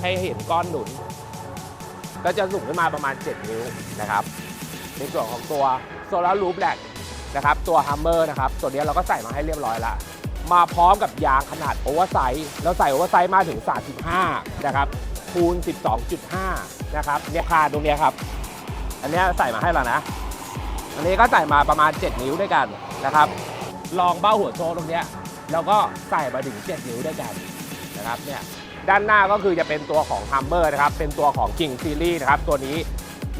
ให้เห็นก้อนหนุน ก็จะสูงขึ้นมาประมาณ 7 นิ้วนะครับ ในส่วนของตัวโซลารูปแลกนะครับ ตัวฮัมเมอร์นะครับ ตัวนี้เราก็ใส่มาให้เรียบร้อยล้วมาพร้อมกับยางขนาดโอเวอร์ไซส์แล้วใส่โอเวอร์ไซส์มาถึง 35 นะครับ คูณ 12.5 นะครับเนี่ยคาตรงนี้ครับ อันนี้ใส่มาให้แล้วนะ อันนี้ก็ใส่มาประมาณ 7 นิ้วด้วยกันนะครับ ลองเบ้าหัวโชว์ตรงนี้แล้วก็ใส่มาถึง 7 นิ้วด้วยกันนะครับเนี่ย ด้านหน้าก็คือจะเป็นตัวของ Hummer นะครับ เป็นตัวของ King Series นะครับ ตัวนี้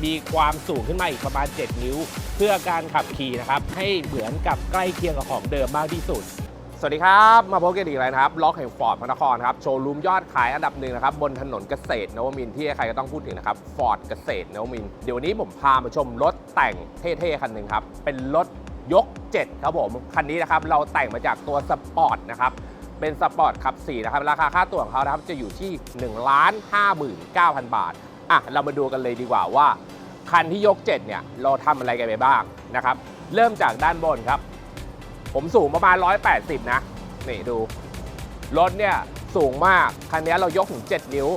มีความสูงขึ้นมาอีกประมาณ 7 นิ้ว เพื่อการขับขี่นะครับ ให้เหมือนกับใกล้เคียงกับของเดิมมากที่สุด สวัสดีครับ มาพบกันอีกแล้วนะครับ ล็อกแห่งฟอร์ดพระนครครับ โชว์รูมยอดขายอันดับหนึ่งนะครับ บนถนนเกษตรนวมินทร์ที่ใครก็ต้องพูดถึงนะครับฟอร์ดเกษตรนวมินทร์เดี๋ยววันนี้ผมพามาชมรถแต่งเท่ๆคันหนึ่งครับ เป็นรถยก 7 ครับผม คันนี้นะครับเราแต่งมาจากตัวสปอร์ตนะครับ เป็นสปอร์ตขับ4นะครับ ราคาค่าตัวของเขานะครับจะอยู่ที่ 1 5 9 0 0 0 บาท อะ เรามาดูกันเลยดีกว่าว่า คันที่ยก 7 เนี่ย เราทำอะไรกันไปบ้างนะครับ เริ่มจากด้านบนครับ ผมสูงประมาณ 180 นะ นี่ดู รถเนี่ยสูงมาก คันนี้เรายกถึง 7 นิ้ว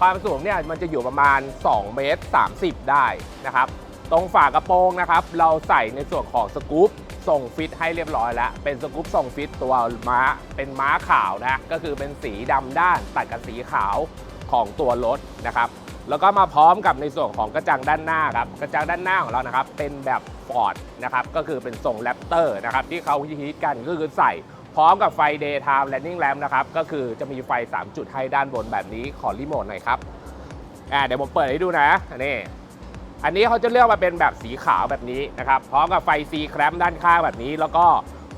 ความสูงเนี่ยมันจะอยู่ประมาณ 2 เมตร 30 ได้นะครับ ตรงฝากระโปรงนะครับ เราใส่ในส่วนของสกู๊ปส่งฟิตให้เรียบร้อยแล้ว เป็นสกู๊ปส่งฟิตตัวม้าเป็นม้าขาวนะ ก็คือเป็นสีดำด้านตัดกับสีขาวของตัวรถนะครับ แล้วก็มาพร้อมกับในส่วนของกระจังด้านหน้าครับ กระจังด้านหน้าของเรานะครับ เป็นแบบฟอร์ดนะครับ ก็คือเป็นทรงแรปเตอร์นะครับ ที่เขาฮิตกันก็คือใส่พร้อมกับไฟ Daytime Landing Lamp นะครับ ก็คือจะมีไฟ 3 จุดให้ด้านบนแบบนี้ ขอรีโมทหน่อยครับ อ่าเดี๋ยวผมเปิดให้ดูนะอันนี้ อันนี้เขาจะเลือกมาเป็นแบบสีขาวแบบนี้นะครับพร้อมกับไฟ C แครมด้านข้างแบบนี้ แล้วก็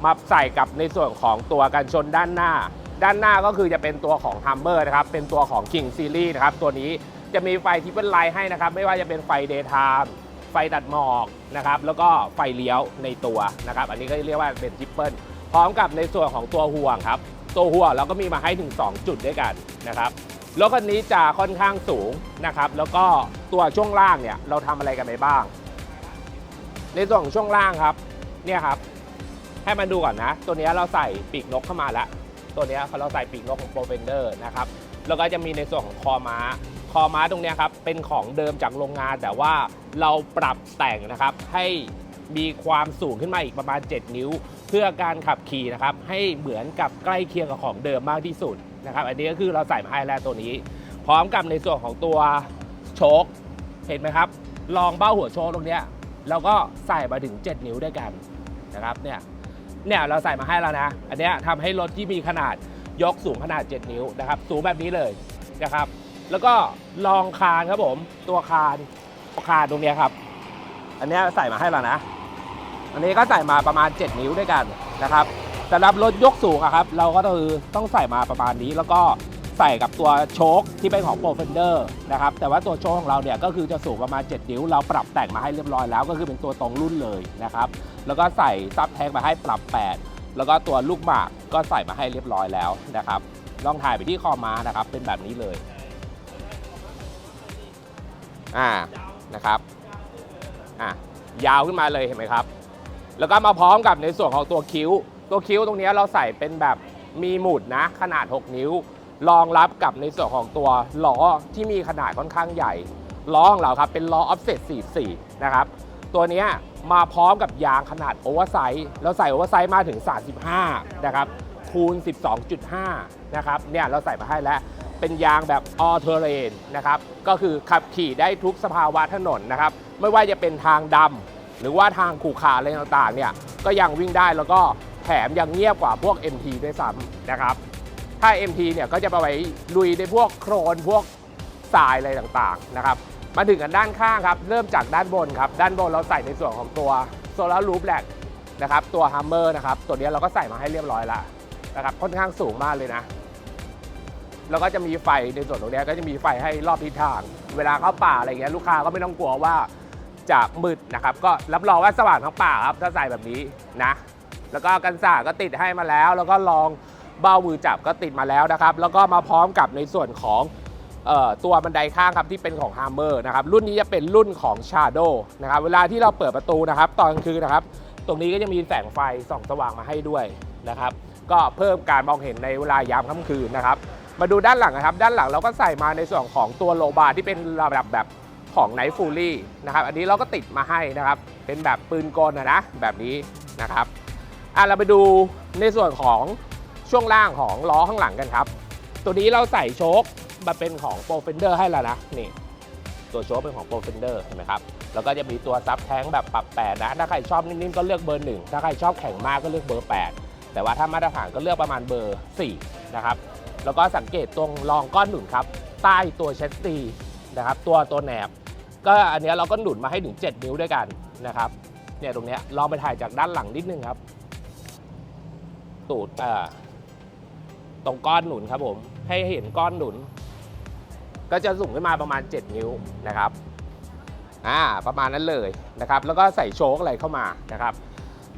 มาใส่กับในส่วนของตัวกันชนด้านหน้า ด้านหน้าก็คือจะเป็นตัวของ Hummer นะครับเป็นตัวของ King Series นะครับตัวนี้จะมีไฟที่เป็นไลท์ให้นะครับไม่ว่าจะเป็นไฟ Daytime ไฟตัดหมอกนะครับแล้วก็ไฟเลี้ยวในตัวนะครับอันนี้ก็เรียกว่าเป็นทิปเปิลพร้อมกับในส่วนของตัวห่วงครับตัวห่วงเราก็มีมาให้ถึง 2 จุดด้วยกันนะครับรถคันนี้จะค่อนข้างสูงนะครับแล้วก็ ตัวช่วงล่างเนี่ยเราทำอะไรกันไปบ้าง ในส่วนของช่วงล่างครับ เนี่ยครับ ให้มันดูก่อนนะ ตัวนี้เราใส่ปีกนกเข้ามาแล้วตัวนี้เราใส่ปีกนกของโปรเฟนเดอร์นะครับแล้วก็จะมีในส่วนของคอม้า คอม้าตรงนี้ครับเป็นของเดิมจากโรงงาน แต่ว่าเราปรับแต่งนะครับให้มีความสูงขึ้นมาอีกประมาณ 7 นิ้ว เพื่อการขับขี่นะครับให้เหมือนกับใกล้เคียงกับของเดิมมากที่สุดนะครับ อันนี้ก็คือเราใส่มาให้แล้วตัวนี้ พร้อมกับในส่วนของตัว โชคเห็นไหมครับ ลองเบ้าหัวโชคตรงเนี้ยเราก็ใส่มาถึง 7 นิ้วด้วยกันนะครับเนี่ยเนี่ยเราใส่มาให้แล้วนะ อันเนี้ยทำให้รถที่มีขนาดยกสูงขนาด 7 นิ้วนะครับ สูงแบบนี้เลยนะครับ แล้วก็รองคานครับผม ตัวคานคานตรงเนี้ยครับ อันเนี้ยใส่มาให้แล้วนะ อันนี้ก็ใส่มาประมาณ 7 นิ้วด้วยกันนะครับสำหรับรถยกสูงอะครับ เราก็คือต้องใส่มาประมาณนี้แล้วก็ ใส่กับตัวโชคที่เป็นของโปรเฟนเดอร์นะครับแต่ว่าตัวโชคของเราเนี่ยก็คือจะสูงประมาณ 7 นิ้ว เราปรับแต่งมาให้เรียบร้อยแล้ว ก็คือเป็นตัวตรงรุ่นเลยนะครับแล้วก็ใส่ซับแท็กมาให้ปรับ 8 แล้วก็ตัวลูกหมากก็ใส่มาให้เรียบร้อยแล้วนะครับลองถ่ายไปที่คอม้านะครับเป็นแบบนี้เลยอ่านะครับอะยาวขึ้นมาเลยเห็นไหมครับ แล้วก็มาพร้อมกับในส่วนของตัวคิ้ว ตัวคิ้วตรงนี้เราใส่เป็นแบบมีหมุดนะ ขนาด 6 นิ้ว รองรับกับในส่วนของตัวล้อที่มีขนาดค่อนข้างใหญ่ล้อของเราครับเป็นล้อ offset 44 นะครับ ตัวนี้มาพร้อมกับยางขนาดโอเวอร์ไซส์เราใส่โอเวอร์ไซส์มาถึง 35 นะครับ คูณ 12.5 นะครับเนี่ยเราใส่มาให้แล้ว เป็นยางแบบ all terrain นะครับ ก็คือขับขี่ได้ทุกสภาวะถนนนะครับ ไม่ว่าจะเป็นทางดำหรือว่าทางขู่ขาอะไรต่างๆเนี่ยก็ยังวิ่งได้แล้วก็แถมยังเงียบกว่าพวก MT ด้วยซ้ำนะครับ ถ้า MT เนี่ยก็จะไปไว้ลุยในพวกโครนพวกทรายอะไรต่างๆนะครับมาถึงกันด้านข้างครับ เริ่มจากด้านบนครับ ด้านบนเราใส่ในส่วนของตัวโซลารูปแลกนะครับ ตัว Hummer นะครับ ตัวนี้เราก็ใส่มาให้เรียบร้อยแล้วนะครับ ค่อนข้างสูงมากเลยนะ แล้วก็จะมีไฟในส่วนตรงนี้ก็จะมีไฟให้รอบทิศทาง เวลาเข้าป่าอะไรเงี้ยลูกค้าก็ไม่ต้องกลัวว่าจะมืดนะครับ ก็รับรองว่าสว่างทั้งป่าครับถ้าใส่แบบนี้นะ แล้วก็กันสาก็ติดให้มาแล้ว แล้วก็ลอง เบ้ามือจับก็ติดมาแล้วนะครับ แล้วก็มาพร้อมกับในส่วนของออตัวบันไดข้างครับที่เป็นของ Hammer นะครับรุ่นนี้จะเป็นรุ่นของ Shadow นะครับเวลาที่เราเปิดประตูนะครับตอนกลางคืนนะครับ ตรงนี้ก็จะมีแสงไฟส่องสว่างมาให้ด้วยนะครับ ก็เพิ่มการมองเห็นในเวลายามค่ำคืนนะครับ มาดูด้านหลังนะครับ ด้านหลังเราก็ใส่มาในส่วนของตัวโลบาร์ที่เป็นระดับแบบของไนฟูลี่นะครับ อันนี้เราก็ติดมาให้นะครับ เป็นแบบปืนกลนะนะแบบนี้นะครับอะเราไปดูในส่วนของ ช่วงล่างของล้อข้างหลังกันครับ ตัวนี้เราใส่โชคมาเป็นของโปรเฟนเดอร์ให้แล้วนะนี่ตัวโชคเป็นของโปรเฟนเดอร์เห็นไหมครับแล้วก็จะมีตัวซับแท้งแบบปรับแปดนะ ถ้าใครชอบนิ่มๆก็เลือกเบอร์หนึ่งถ้าใครชอบแข็งมากก็เลือกเบอร์แปดแต่ว่าถ้ามาตรฐานก็เลือกประมาณเบอร์สี่นะครับแล้วก็สังเกตตรงรองก้อนหนุนครับใต้ตัวเชสซีนะครับตัวตัวแหนบก็อันนี้เราก็หนุนมาให้ถึง 7 นิ้วด้วยกันนะครับเนี่ยตรงเนี้ยลองไปถ่ายจากด้านหลังนิดนึงครับ ตูดอ่อ ตรงก้อนหนุนครับผม ให้เห็นก้อนหนุน ก็จะสูงขึ้นมาประมาณ 7 นิ้วนะครับอ่าประมาณนั้นเลยนะครับ แล้วก็ใส่โชคอะไรเข้ามานะครับ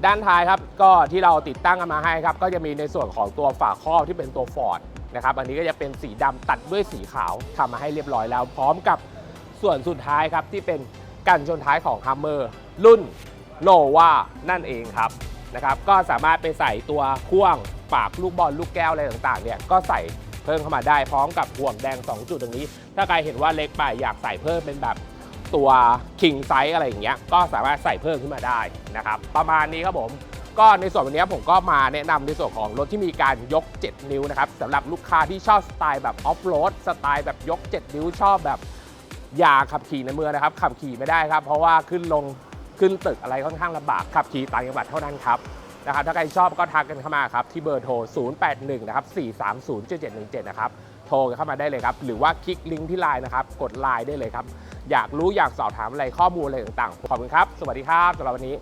ด้านท้ายครับก็ที่เราติดตั้งกันมาให้ครับ ก็จะมีในส่วนของตัวฝาครอบที่เป็นตัวฟอร์ดนะครับ อันนี้ก็จะเป็นสีดำตัดด้วยสีขาวทำมาให้เรียบร้อยแล้ว พร้อมกับส่วนสุดท้ายครับที่เป็นกันชนท้ายของ Hummer รุ่น Nova นั่นเองครับ นะครับก็สามารถไปใส่ตัวพ่วงปากลูกบอลลูกแก้วอะไรต่างๆเนี่ยก็ใส่เพิ่มเข้ามาได้พร้อมกับห่วงแดง 2 จุดตรงนี้ ถ้าใครเห็นว่าเล็กไปอยากใส่เพิ่มเป็นแบบตัว king size อะไรอย่างเงี้ยก็สามารถใส่เพิ่มขึ้นมาได้นะครับประมาณนี้ครับผมก็ในส่วนวันนี้ผมก็มาแนะนำในส่วนของรถที่มีการยก 7 นิ้วนะครับสำหรับลูกค้าที่ชอบสไตล์แบบออฟโรดสไตล์แบบยก 7 นิ้วชอบแบบอยากขับขี่ในเมืองนะครับขับขี่ไม่ได้ครับ เพราะว่าขึ้นลง ขึ้นตึกอะไรค่อนข้างลำบากขับขี่ต่างจังหวัดเท่านั้นครับนะครับถ้าใครชอบก็ทักกันเข้ามาครับที่เบอร์โทร 081 นะครับ 430 7717 นะครับ โทรกันเข้ามาได้เลยครับ หรือว่าคลิกลิงก์ที่ไลน์นะครับ กดไลน์ได้เลยครับ อยากรู้อยากสอบถามอะไรข้อมูลอะไรต่างๆ ขอบคุณครับ สวัสดีครับสำหรับวันนี้